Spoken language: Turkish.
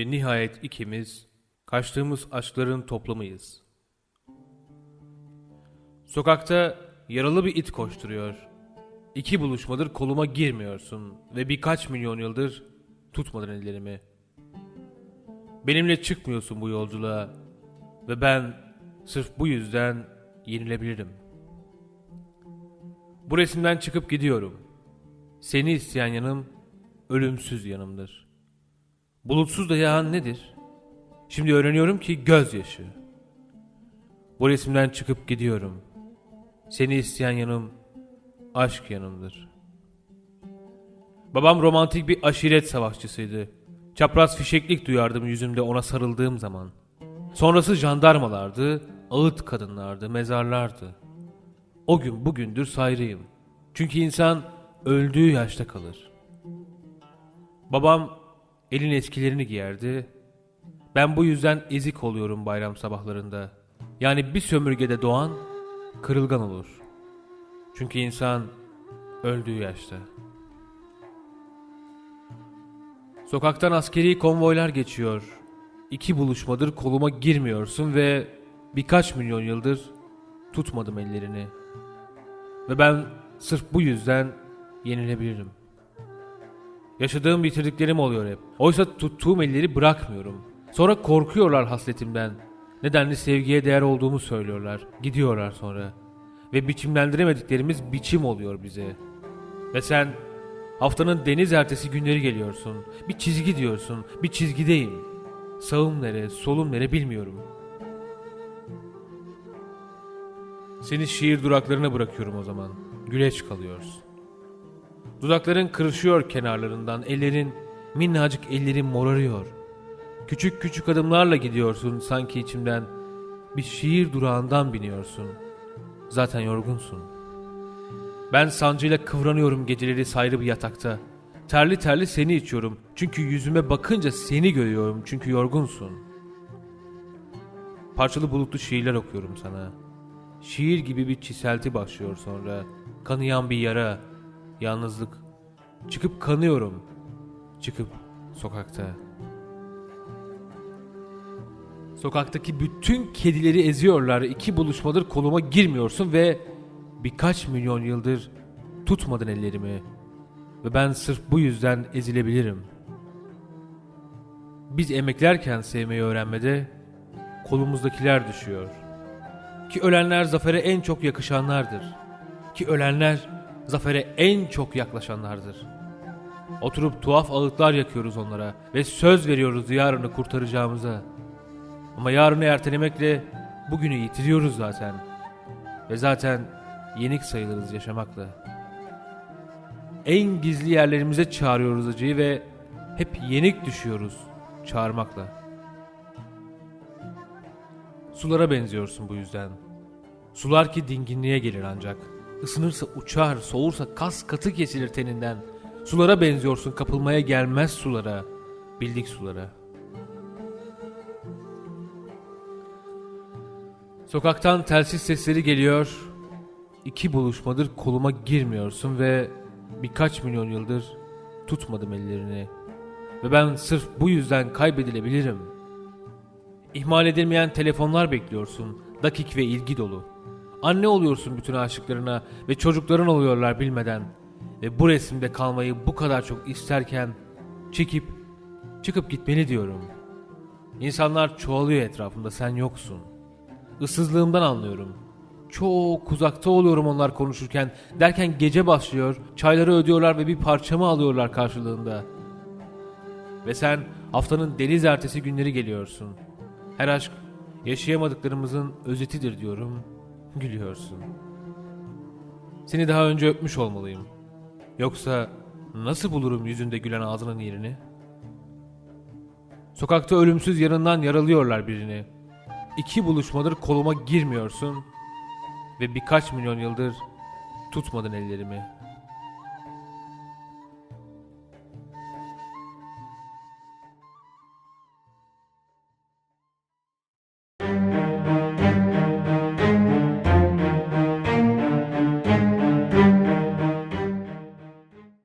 Ve nihayet ikimiz kaçtığımız aşkların toplamıyız. Sokakta yaralı bir it koşturuyor. İki buluşmadır koluma girmiyorsun ve birkaç milyon yıldır tutmadın ellerimi. Benimle çıkmıyorsun bu yolculuğa ve ben sırf bu yüzden yenilebilirim. Bu resimden çıkıp gidiyorum. Seni isteyen yanım ölümsüz yanımdır. Bulutsuz da yağan nedir? Şimdi öğreniyorum ki gözyaşı. Bu resimden çıkıp gidiyorum. Seni isteyen yanım aşk yanımdır. Babam romantik bir aşiret savaşçısıydı. Çapraz fişeklik duyardım yüzümde ona sarıldığım zaman. Sonrası jandarmalardı, ağıt kadınlardı, mezarlardı. O gün bugündür sayrıyım. Çünkü insan öldüğü yaşta kalır. Babam elin eskilerini giyerdi. Ben bu yüzden ezik oluyorum bayram sabahlarında. Yani bir sömürgede doğan kırılgan olur. Çünkü insan öldüğü yaşta. Sokaktan askeri konvoylar geçiyor. İki buluşmadır koluma girmiyorsun ve birkaç milyon yıldır tutmadım ellerini. Ve ben sırf bu yüzden yenilebilirim. Yaşadığım bitirdiklerim oluyor hep. Oysa tuttuğum elleri bırakmıyorum. Sonra korkuyorlar hasletimden. Nedenli sevgiye değer olduğumu söylüyorlar. Gidiyorlar sonra. Ve biçimlendiremediklerimiz biçim oluyor bize. Ve sen haftanın deniz ertesi günleri geliyorsun. Bir çizgi diyorsun. Bir çizgideyim. Sağım nere, solum nere bilmiyorum. Seni şiir duraklarına bırakıyorum o zaman. Güleç kalıyorsun. Dudakların kırışıyor kenarlarından, ellerin, minnacık ellerin morarıyor. Küçük küçük adımlarla gidiyorsun sanki içimden. Bir şiir durağından biniyorsun. Zaten yorgunsun. Ben sancıyla kıvranıyorum geceleri sayrı bir yatakta. Terli terli seni içiyorum. Çünkü yüzüme bakınca seni görüyorum. Çünkü yorgunsun. Parçalı bulutlu şiirler okuyorum sana. Şiir gibi bir çiselti başlıyor sonra. Kanayan bir yara, yalnızlık. Çıkıp kanıyorum. Çıkıp sokakta. Sokaktaki bütün kedileri eziyorlar. İki buluşmadır koluma girmiyorsun ve birkaç milyon yıldır tutmadın ellerimi. Ve ben sırf bu yüzden ezilebilirim. Biz emeklerken sevmeyi öğrenmede kolumuzdakiler düşüyor. Ki ölenler zafere en çok yakışanlardır. Ki ölenler zafere en çok yaklaşanlardır. Oturup tuhaf ağıtlar yakıyoruz onlara ve söz veriyoruz yarını kurtaracağımıza. Ama yarını ertelemekle bugünü yitiriyoruz zaten. Ve zaten yenik sayılırız yaşamakla. En gizli yerlerimize çağırıyoruz acıyı ve hep yenik düşüyoruz çağırmakla. Sulara benziyorsun bu yüzden. Sular ki dinginliğe gelir ancak. Isınırsa uçar, soğursa kas katı kesilir teninden. Sulara benziyorsun kapılmaya gelmez sulara. Bildik sulara. Sokaktan telsiz sesleri geliyor. İki buluşmadır koluma girmiyorsun ve birkaç milyon yıldır tutmadım ellerini. Ve ben sırf bu yüzden kaybedilebilirim. İhmal edilmeyen telefonlar bekliyorsun. Dakik ve ilgi dolu. Anne oluyorsun bütün aşıklarına ve çocukların oluyorlar bilmeden. Ve bu resimde kalmayı bu kadar çok isterken çekip çıkıp gitmeli diyorum. İnsanlar çoğalıyor etrafımda sen yoksun. Issızlığımdan anlıyorum. Çok uzakta oluyorum onlar konuşurken. Derken gece başlıyor, çayları ödüyorlar ve bir parçamı alıyorlar karşılığında. Ve sen haftanın deniz ertesi günleri geliyorsun. Her aşk yaşayamadıklarımızın özetidir diyorum. Gülüyorsun. Seni daha önce öpmüş olmalıyım. Yoksa nasıl bulurum yüzünde gülen ağzının yerini? Sokakta ölümsüz yanından yaralıyorlar birini. İki buluşmadır koluma girmiyorsun ve birkaç milyon yıldır tutmadın ellerimi.''